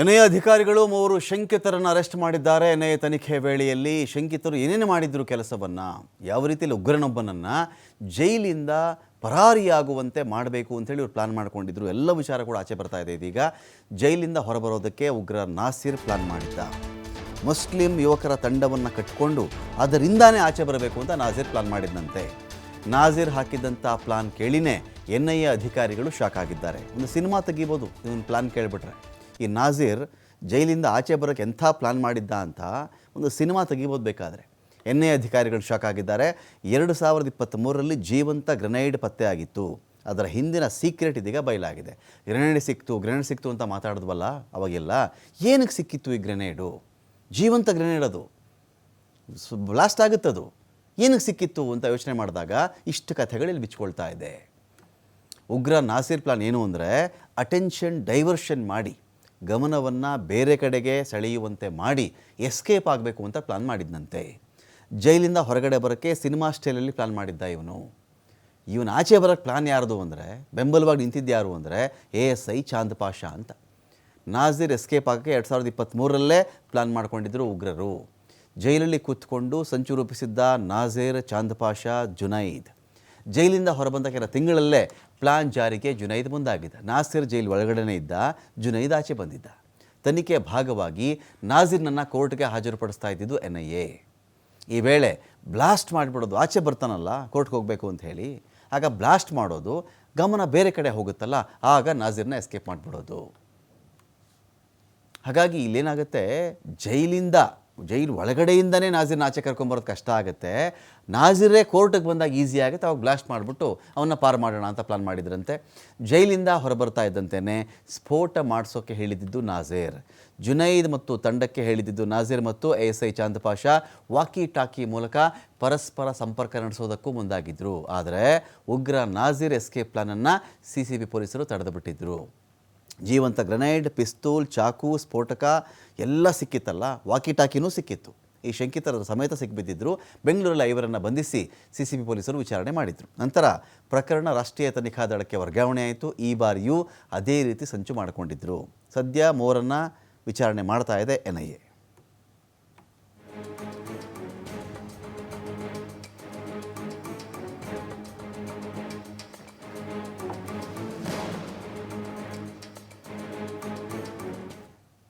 NIA ಅಧಿಕಾರಿಗಳು ಮೂವರು ಶಂಕಿತರನ್ನು arrest ಮಾಡಿದ್ದಾರೆ. ಎನ್ಐಎ ತನಿಖೆ ವೇಳೆಯಲ್ಲಿ ಶಂಕಿತರು ಏನೇನು ಮಾಡಿದ್ರು ಕೆಲಸವನ್ನು, ಯಾವ ರೀತಿಯಲ್ಲಿ ಉಗ್ರನೊಬ್ಬನನ್ನು ಜೈಲಿಂದ ಪರಾರಿಯಾಗುವಂತೆ ಮಾಡಬೇಕು ಅಂತೇಳಿ ಇವ್ರು ಪ್ಲಾನ್ ಮಾಡ್ಕೊಂಡಿದ್ರು. ಎಲ್ಲ ವಿಚಾರ ಕೂಡ ಆಚೆ ಬರ್ತಾ ಇದೆ. ಇದೀಗ ಜೈಲಿಂದ ಹೊರಬರೋದಕ್ಕೆ ಉಗ್ರ ನಾಸಿರ್ ಪ್ಲಾನ್ ಮಾಡಿದ್ದ. ಮುಸ್ಲಿಂ ಯುವಕರ ತಂಡವನ್ನು ಕಟ್ಟಿಕೊಂಡು ಅದರಿಂದಾನೇ ಆಚೆ ಬರಬೇಕು ಅಂತ ನಾಸಿರ್ ಪ್ಲಾನ್ ಮಾಡಿದ್ದಂತೆ ನಾಜಿರ್ ಹಾಕಿದ್ದಂಥ ಪ್ಲಾನ್ ಕೇಳಿನೇ ಎನ್ ಅಧಿಕಾರಿಗಳು ಶಾಕ್ ಆಗಿದ್ದಾರೆ. ಒಂದು ಸಿನಿಮಾ ತೆಗಿಬೋದು ಇವನ್ ಪ್ಲಾನ್ ಕೇಳಿಬಿಟ್ರೆ. ಈ ನಾಜೀರ್ ಜೈಲಿಂದ ಆಚೆ ಬರೋಕ್ಕೆ ಎಂಥ ಪ್ಲಾನ್ ಮಾಡಿದ್ದ ಅಂತ ಒಂದು ಸಿನಿಮಾ ತೆಗಿಬೋದು ಬೇಕಾದರೆ. ಎನ್ ಐ ಅಧಿಕಾರಿಗಳು ಶಾಕ್ ಆಗಿದ್ದಾರೆ. ಎರಡು ಸಾವಿರದ ಇಪ್ಪತ್ತ್ಮೂರರಲ್ಲಿ ಜೀವಂತ ಗ್ರೆನೈಡ್ ಪತ್ತೆ ಆಗಿತ್ತು ಅದರ ಹಿಂದಿನ ಸೀಕ್ರೆಟ್ ಇದೀಗ ಬಯಲಾಗಿದೆ. ಗ್ರೆನೇಡ್ ಸಿಕ್ತು ಗ್ರೆನೇಡ್ ಸಿಕ್ತು ಅಂತ ಮಾತಾಡಿದ್ವಲ್ಲ? ಅವಾಗೆಲ್ಲ ಏನಕ್ಕೆ ಸಿಕ್ಕಿತ್ತು ಈ ಗ್ರೆನೇಡು? ಜೀವಂತ ಗ್ರೆನೇಡ್ ಅದು. ಬ್ಲಾಸ್ಟ್ ಆಗುತ್ತದು ಏನಕ್ಕೆ ಸಿಕ್ಕಿತ್ತು ಅಂತ ಯೋಚನೆ ಮಾಡಿದಾಗ ಇಷ್ಟು ಕಥೆಗಳಲ್ಲಿ ಬಿಚ್ಕೊಳ್ತಾ ಇದೆ. ಉಗ್ರ ನಾಸಿರ್ ಪ್ಲಾನ್ ಏನು ಅಂದರೆ ಅಟೆನ್ಷನ್ ಡೈವರ್ಷನ್ ಮಾಡಿ. ಗಮನವನ್ನು ಬೇರೆ ಕಡೆಗೆ ಸೆಳೆಯುವಂತೆ ಮಾಡಿ ಎಸ್ಕೇಪ್ ಆಗಬೇಕು ಅಂತ ಪ್ಲಾನ್ ಮಾಡಿದ್ನಂತೆ. ಜೈಲಿಂದ ಹೊರಗಡೆ ಬರೋಕ್ಕೆ ಸಿನಿಮಾ ಸ್ಟೈಲಲ್ಲಿ ಪ್ಲಾನ್ ಮಾಡಿದ್ದ ಇವನು. ಇವನು ಆಚೆ ಬರೋಕ್ಕೆ ಪ್ಲಾನ್ ಯಾರ್ದು ಅಂದರೆ, ಬೆಂಬಲವಾಗಿ ನಿಂತಿದ್ದು ಯಾರು ಅಂದರೆ, A S I Chand Pasha ಅಂತ. ನಾಜಿರ್ ಎಸ್ಕೇಪ್ ಆಗೋಕ್ಕೆ ಎರಡು ಸಾವಿರದ ಇಪ್ಪತ್ತ್ಮೂರರಲ್ಲೇ ಪ್ಲಾನ್ ಮಾಡ್ಕೊಂಡಿದ್ದರು ಉಗ್ರರು. ಜೈಲಲ್ಲಿ ಕೂತ್ಕೊಂಡು ಸಂಚು ರೂಪಿಸಿದ್ದ ನಾಜೀರ್ ಚಾಂದ್ ಪಾಷ, ಜುನೈದ್. ಜೈಲಿಂದ ಹೊರಬಂದ ಕೆಲ ತಿಂಗಳಲ್ಲೇ ಪ್ಲಾನ್ ಜಾರಿಗೆ ಜುನೈದ್ ಮುಂದಾಗಿದ್ದ ನಾಸಿರ್ ಜೈಲ್ ಒಳಗಡೆನೇ ಇದ್ದ ಜುನೈದ್ ಆಚೆ ಬಂದಿದ್ದ. ತನಿಖೆಯ ಭಾಗವಾಗಿ ನಾಜಿರ್ನನ್ನು ಕೋರ್ಟ್ಗೆ ಹಾಜರುಪಡಿಸ್ತಾ ಇದ್ದಿದ್ದು ಎನ್ ಐ ಎ ಈ ವೇಳೆ ಬ್ಲಾಸ್ಟ್ ಮಾಡಿಬಿಡೋದು ಆಚೆ ಬರ್ತಾನಲ್ಲ, ಕೋರ್ಟ್ಗೆ ಹೋಗಬೇಕು ಅಂತ ಹೇಳಿ. ಆಗ ಬ್ಲಾಸ್ಟ್ ಮಾಡೋದು ಗಮನ ಬೇರೆ ಕಡೆ ಹೋಗುತ್ತಲ್ಲ, ಆಗ ನಾಜಿರ್ನ ಎಸ್ಕೇಪ್ ಮಾಡಿಬಿಡೋದು. ಹಾಗಾಗಿ ಇಲ್ಲೇನಾಗುತ್ತೆ? ಜೈಲಿಂದ ಜೈಲು ಒಳಗಡೆಯಿಂದನೇ ನಾಜಿರ್ನ ಆಚೆ ಕರ್ಕೊಂಬರೋದು ಕಷ್ಟ ಆಗುತ್ತೆ. ನಾಜಿರೇ ಕೋರ್ಟಿಗೆ ಬಂದಾಗ ಈಸಿ ಆಗುತ್ತೆ, ಅವಾಗ ಬ್ಲಾಸ್ಟ್ ಮಾಡಿಬಿಟ್ಟು ಅವನ್ನ ಪಾರು ಮಾಡೋಣ ಅಂತ ಪ್ಲಾನ್ ಮಾಡಿದ್ರಂತೆ. ಜೈಲಿಂದ ಹೊರಬರ್ತಾ ಇದ್ದಂತೆಯೇ ಸ್ಫೋಟ ಮಾಡಿಸೋಕ್ಕೆ ಹೇಳಿದ್ದು ನಾಜೀರ್ ಜುನೈದ್ ಮತ್ತು ತಂಡಕ್ಕೆ ಹೇಳಿದ್ದು ನಾಜೀರ್ ಮತ್ತು A S I Chand Pasha walkie talkie ಮೂಲಕ ಪರಸ್ಪರ ಸಂಪರ್ಕ ನಡೆಸೋದಕ್ಕೂ ಮುಂದಾಗಿದ್ದರು ಆದರೆ ಉಗ್ರ ನಾಜೀರ್ ಎಸ್ಕೇಪ್ ಪ್ಲಾನನ್ನು ಸಿ ಸಿ ಬಿ ಪೊಲೀಸರು ತಡೆದುಬಿಟ್ಟಿದ್ರು. ಜೀವಂತ ಗ್ರೆನೈಡ್, ಪಿಸ್ತೂಲ್, ಚಾಕು, ಸ್ಫೋಟಕ ಎಲ್ಲ ಸಿಕ್ಕಿತ್ತಲ್ಲ. ವಾಕಿ ಟಾಕಿನೂ ಸಿಕ್ಕಿತ್ತು. ಈ ಶಂಕಿತರ ಸಮೇತ ಸಿಕ್ಕಿಬಿದ್ದಿದ್ದರು ಬೆಂಗಳೂರಲ್ಲಿ ಐವರನ್ನು ಬಂಧಿಸಿ ಸಿ ಸಿ ಬಿ ಪೊಲೀಸರು ವಿಚಾರಣೆ ಮಾಡಿದರು. ನಂತರ ಪ್ರಕರಣ ರಾಷ್ಟ್ರೀಯ ತನಿಖಾ ದಳಕ್ಕೆ ವರ್ಗಾವಣೆ ಆಯಿತು. ಈ ಬಾರಿಯೂ ಅದೇ ರೀತಿ ಸಂಚು ಮಾಡಿಕೊಂಡಿದ್ದರು ಸದ್ಯ ಮೂವರನ್ನು ವಿಚಾರಣೆ ಮಾಡ್ತಾ ಇದೆ ಎನ್ ಐ ಎ.